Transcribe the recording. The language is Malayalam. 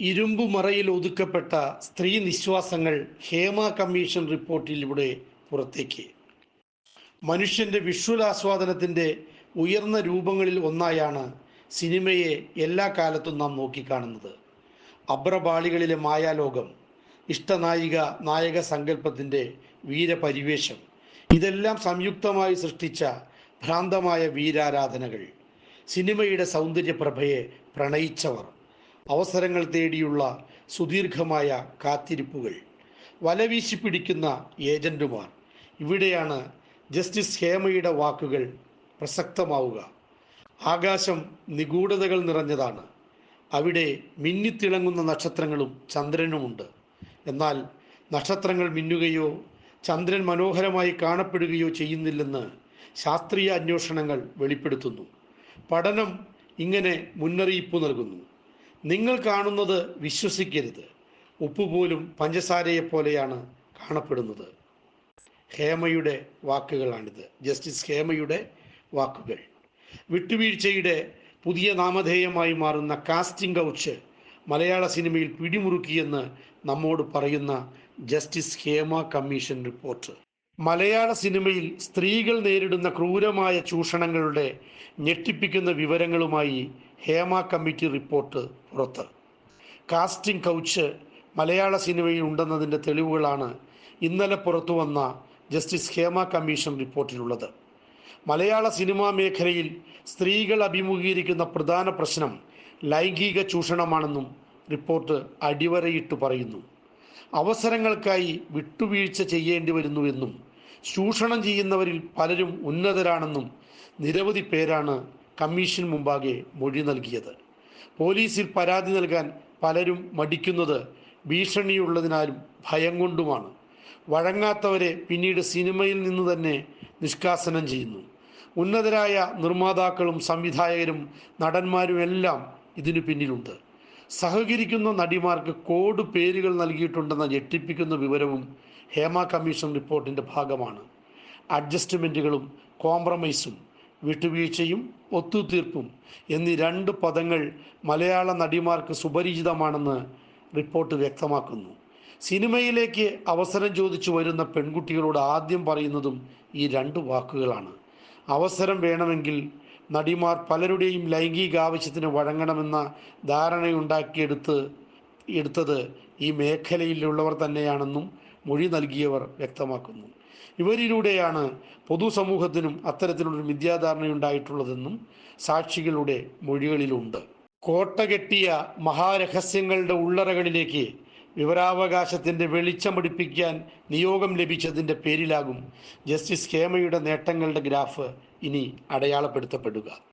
ഇരുമ്പുമറയിൽ ഒതുക്കപ്പെട്ട സ്ത്രീ നിശ്വാസങ്ങൾ ഹേമ കമ്മീഷൻ റിപ്പോർട്ടിലൂടെ പുറത്തേക്ക്. മനുഷ്യന്റെ വിഷ്വൽ ആസ്വാദനത്തിന്റെ ഉയർന്ന രൂപങ്ങളിൽ ഒന്നായാണ് സിനിമയെ എല്ലാ കാലത്തും നാം നോക്കിക്കാണുന്നത്. അബ്രപാളികളിലെ മായാലോകം ഇഷ്ടനായിക നായക സങ്കല്പത്തിന്റെ വീരപരിവേഷം ഇതെല്ലാം സംയുക്തമായി സൃഷ്ടിച്ച ഭ്രാന്തമായ വീരാരാധനകൾ സിനിമയുടെ സൗന്ദര്യപ്രഭയെ പ്രണയിച്ചവർ. അവസരങ്ങൾ തേടിയുള്ള സുദീർഘമായ കാത്തിരിപ്പുകൾ. വലവീശി പിടിക്കുന്ന ഏജന്റുമാർ. ഇവിടെയാണ് ജസ്റ്റിസ് ഹേമയുടെ വാക്കുകൾ പ്രസക്തമാവുക. ആകാശം നിഗൂഢതകൾ നിറഞ്ഞതാണ്. അവിടെ മിന്നിത്തിളങ്ങുന്ന നക്ഷത്രങ്ങളും ചന്ദ്രനുമുണ്ട്. എന്നാൽ നക്ഷത്രങ്ങൾ മിന്നുകയോ ചന്ദ്രൻ മനോഹരമായി കാണപ്പെടുകയോ ചെയ്യുന്നില്ലെന്ന് ശാസ്ത്രീയ അന്വേഷണങ്ങൾ വെളിപ്പെടുത്തുന്നു. പഠനം ഇങ്ങനെ മുന്നറിയിപ്പ് നൽകുന്നു. നിങ്ങൾ കാണുന്നത് വിശ്വസിക്കരുത്. ഉപ്പ് പോലും പഞ്ചസാരയെ പോലെയാണ് കാണപ്പെടുന്നത്. ഹേമയുടെ വാക്കുകളാണിത്. ജസ്റ്റിസ് ഹേമയുടെ വാക്കുകൾ. വിട്ടുവീഴ്ചയുടെ പുതിയ നാമധേയമായി മാറുന്ന കാസ്റ്റിംഗ് കൗച്ച് മലയാള സിനിമയിൽ പിടിമുറുക്കിയെന്ന് നമ്മോട് പറയുന്ന ജസ്റ്റിസ് ഹേമ കമ്മീഷൻ റിപ്പോർട്ട്. മലയാള സിനിമയിൽ സ്ത്രീകൾ നേരിടുന്ന ക്രൂരമായ ചൂഷണങ്ങളുടെ ഞെട്ടിപ്പിക്കുന്ന വിവരങ്ങളുമായി ഹേമ കമ്മിറ്റി റിപ്പോർട്ട് പുറത്ത്. കാസ്റ്റിംഗ് കൗച്ച് മലയാള സിനിമയിൽ ഉണ്ടെന്നതിന്റെ തെളിവുകളാണ് ഇന്നലെ പുറത്തു വന്ന ജസ്റ്റിസ് ഹേമ കമ്മീഷൻ റിപ്പോർട്ടിലുള്ളത്. മലയാള സിനിമാ മേഖലയിൽ സ്ത്രീകൾ അഭിമുഖീകരിക്കുന്ന പ്രധാന പ്രശ്നം ലൈംഗിക ചൂഷണമാണെന്നും റിപ്പോർട്ട് അടിവരയിട്ട് പറയുന്നു. അവസരങ്ങൾക്കായി വിട്ടുവീഴ്ച ചെയ്യേണ്ടി വരുന്നുവെന്നും ചൂഷണം ചെയ്യുന്നവരിൽ പലരും ഉന്നതരാണെന്നും നിരവധി പേരാണ് കമ്മീഷൻ മുമ്പാകെ മൊഴി നൽകിയത്. പോലീസിൽ പരാതി നൽകാൻ പലരും മടിക്കുന്നത് ഭീഷണിയുള്ളതിനാലും ഭയം കൊണ്ടുമാണ്. വഴങ്ങാത്തവരെ പിന്നീട് സിനിമയിൽ നിന്ന് തന്നെ നിഷ്കാസനം ചെയ്യുന്നു. ഉന്നതരായ നിർമ്മാതാക്കളും സംവിധായകരും നടന്മാരും എല്ലാം ഇതിനു പിന്നിലുണ്ട്. സഹകരിക്കുന്ന നടിമാർക്ക് കോഡ് പേരുകൾ നൽകിയിട്ടുണ്ടെന്ന ഞെട്ടിപ്പിക്കുന്ന വിവരവും ഹേമ കമ്മീഷൻ റിപ്പോർട്ടിന്റെ ഭാഗമാണ്. അഡ്ജസ്റ്റ്മെന്റുകളും കോംപ്രമൈസും വിട്ടുവീഴ്ചയും ഒത്തുതീർപ്പും എന്നീ രണ്ട് പദങ്ങൾ മലയാള നടിമാർക്ക് സുപരിചിതമാണെന്ന് റിപ്പോർട്ട് വ്യക്തമാക്കുന്നു. സിനിമയിലേക്ക് അവസരം ചോദിച്ചു വരുന്ന പെൺകുട്ടികളോട് ആദ്യം പറയുന്നതും ഈ രണ്ട് വാക്കുകളാണ്. അവസരം വേണമെങ്കിൽ നടിമാർ പലരുടെയും ലൈംഗിക ആവശ്യത്തിന് വഴങ്ങണമെന്ന ധാരണയുണ്ടാക്കിയെടുത്ത് എടുത്തത് ഈ മേഖലയിലുള്ളവർ തന്നെയാണെന്നും മൊഴി നൽകിയവർ വ്യക്തമാക്കുന്നു. ഇവരിലൂടെയാണ് പൊതുസമൂഹത്തിനും അത്തരത്തിലുള്ളൊരു മിഥ്യാധാരണയുണ്ടായിട്ടുള്ളതെന്നും സാക്ഷികളുടെ മൊഴികളിലുണ്ട്. കോട്ട കെട്ടിയ മഹാരഹസ്യങ്ങളുടെ ഉള്ളറകളിലേക്ക് വിവരാവകാശത്തിന്റെ വെളിച്ചമടിപ്പിക്കാൻ നിയോഗം ലഭിച്ചതിന്റെ പേരിലാകും ജസ്റ്റിസ് ഹേമയുടെ നേട്ടങ്ങളുടെ ഗ്രാഫ് ഇനി അടയാളപ്പെടുത്തപ്പെടുക.